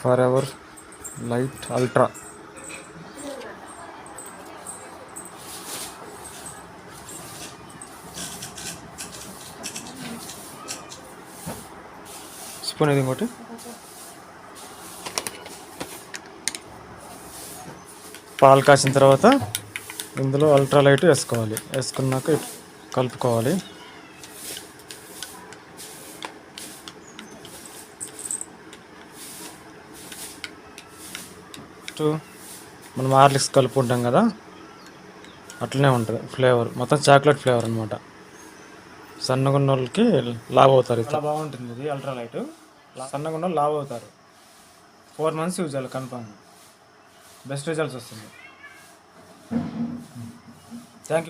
For our light ultra. Spoon ఇది ఇంకోటి? పాలు కాసిన తర్వాత ఇందులో అల్ట్రా లైట్ వేసుకోవాలి. వేసుకున్నాక కలుపుకోవాలి. జస్ట్ మనం కలుపు కలుపుకుంటాం కదా అట్లనే ఉంటుంది ఫ్లేవర్. మొత్తం చాక్లెట్ ఫ్లేవర్ అనమాట సన్నగున్నోళ్ళకి వాళ్ళకి అవుతారు చాలా బాగుంటుంది ఇది అల్ట్రాలైట్. సన్నగున్నోళ్ళు లాభ అవుతారు ఫోర్ మంత్స్ యూజ్ చేయాలి కన్ఫామ్. బెస్ట్ రిజల్ట్స్ వస్తుంది. Thank you